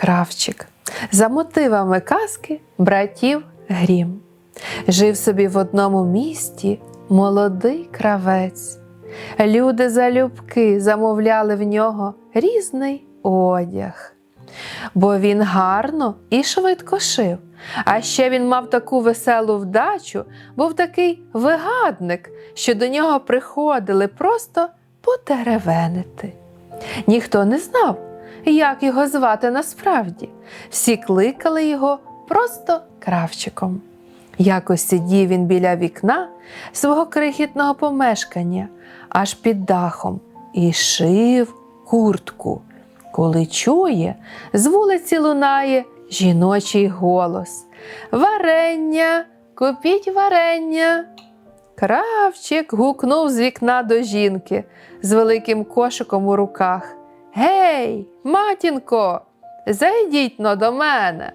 Кравчик за мотивами казки братів Грім. Жив собі в одному місті молодий кравець. Люди залюбки замовляли в нього різний одяг, бо він гарно і швидко шив. А ще він мав таку веселу вдачу, був такий вигадник, що до нього приходили просто потеревенити. Ніхто не знав, як його звати насправді. Всі кликали його просто кравчиком. Якось сидів він біля вікна свого крихітного помешкання, аж під дахом, і шив куртку, коли чує, з вулиці лунає жіночий голос. Варення, купіть варення. Кравчик гукнув з вікна до жінки з великим кошиком у руках. Гей, матінко, зайдіть но до мене.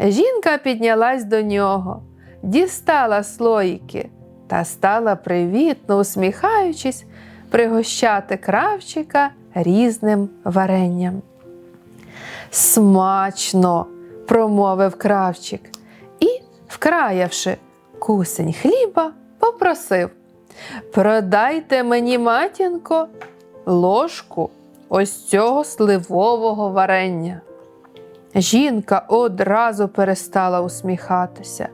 Жінка піднялась до нього, дістала слоїки та стала привітно усміхаючись, пригощати кравчика різним варенням. Смачно, промовив кравчик і, вкраявши кусень хліба, попросив Продайте мені, матінко, ложку ось цього сливового варення. Жінка одразу перестала усміхатися.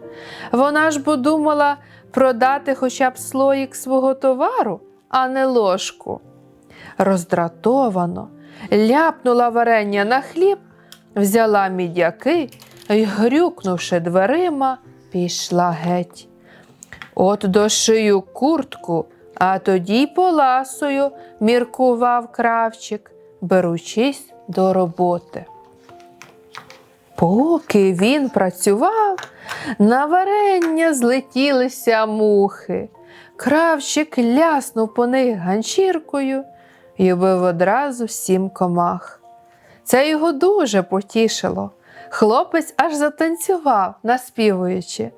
Вона ж бо думала продати хоча б слоїк свого товару, а не ложку. Роздратовано ляпнула варення на хліб, взяла мідяки і, грюкнувши дверима, пішла геть. От дошию куртку, а тоді поласою, міркував кравчик, беручись до роботи. Поки він працював, на варення злетілися мухи. Кравчик ляснув по них ганчіркою і убив одразу сім комах. Це його дуже потішило. Хлопець аж затанцював, наспівуючи.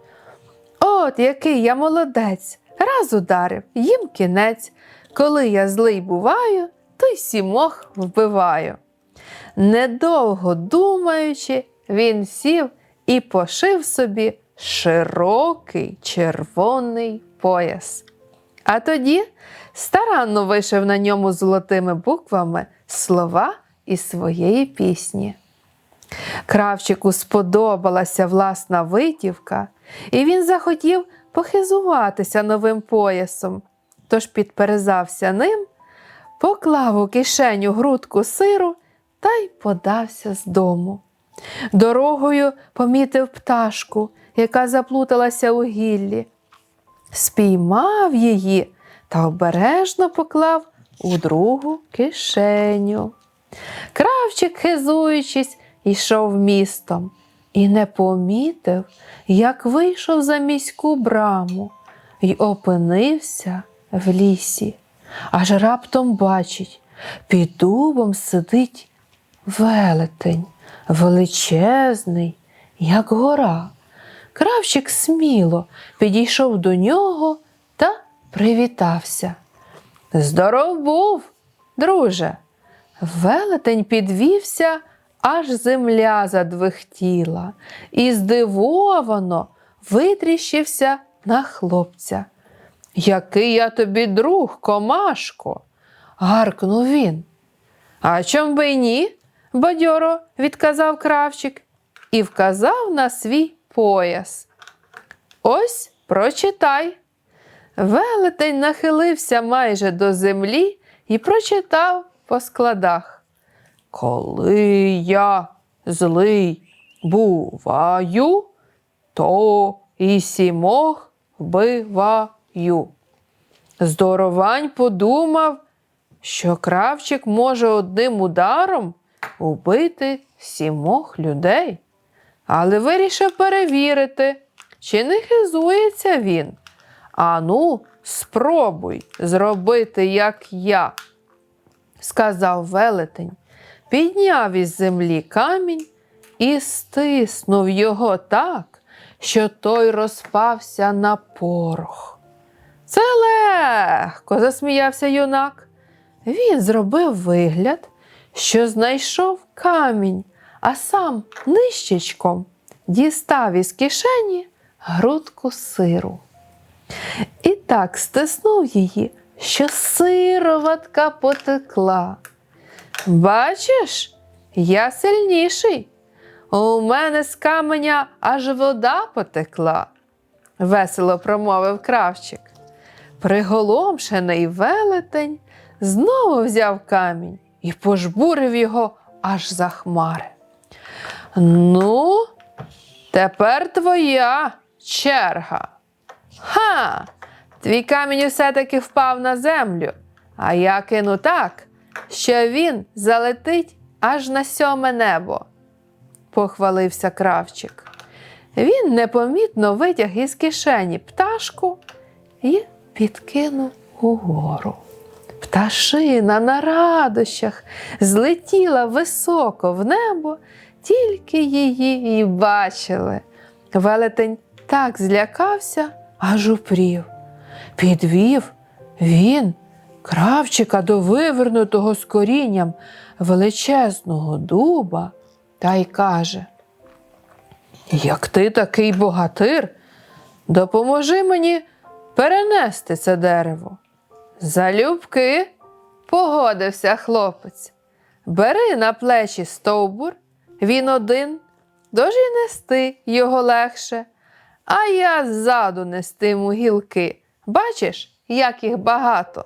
От який я молодець, раз ударив, їм кінець. Коли я злий буваю, то й сімох вбиваю. Недовго думаючи, він сів і пошив собі широкий червоний пояс. А тоді старанно вишив на ньому золотими буквами слова із своєї пісні. Кравчику сподобалася власна витівка, і він захотів похизуватися новим поясом, тож підперезався ним, поклав у кишеню грудку сиру та й подався з дому. Дорогою помітив пташку, яка заплуталася у гіллі, спіймав її та обережно поклав у другу кишеню. Кравчик, хизуючись, йшов містом і не помітив, як вийшов за міську браму і опинився в лісі. Аж раптом бачить, під дубом сидить велетень, величезний, як гора. Кравчик сміло підійшов до нього та привітався. Здоров був, друже. Велетень підвівся, аж земля задвихтіла, і здивовано витріщився на хлопця. Який я тобі друг, комашко? гаркнув він. А чом би й ні? бадьоро відказав кравчик і вказав на свій пояс. Ось прочитай. Велетень нахилився майже до землі і прочитав по складах. Коли я злий буваю, то і сімох вбиваю. Здоровань подумав, що кравчик може одним ударом убити сімох людей, але вирішив перевірити, чи не хизується він. Ану, спробуй зробити, як я, сказав велетень, підняв із землі камінь і стиснув його так, що той розпався на порох. Це легко, засміявся юнак. Він зробив вигляд, що знайшов камінь, а сам нищечком дістав із кишені грудку сиру. І так стиснув її, що сироватка потекла. Бачиш, я сильніший. У мене з каменя аж вода потекла, весело промовив кравчик. Приголомшений велетень знову взяв камінь і пожбурив його аж за хмари. Ну, тепер твоя черга. Ха! Твій камінь усе-таки впав на землю, а я кину так, що він залетить аж на сьоме небо, похвалився кравчик. Він непомітно витяг із кишені пташку і підкинув угору. Пташина на радощах злетіла високо в небо, тільки її і бачили. Велетень так злякався, аж упрів. Підвів він кравчика до вивернутого з корінням величезного дуба та й каже: Як ти такий богатир, допоможи мені перенести це дерево. Залюбки, погодився хлопець. Бери на плечі стовбур, він один, дож і нести його легше, а я ззаду нестиму гілки. Бачиш, як їх багато.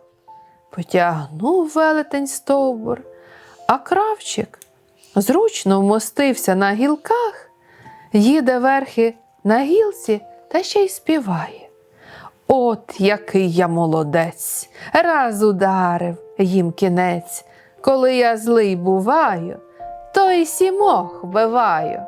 Потягнув велетень стовбур, а кравчик зручно вмостився на гілках, їде верхи на гілці та ще й співає. От який я молодець, раз ударив їм кінець, коли я злий буваю, то й сімох вбиваю.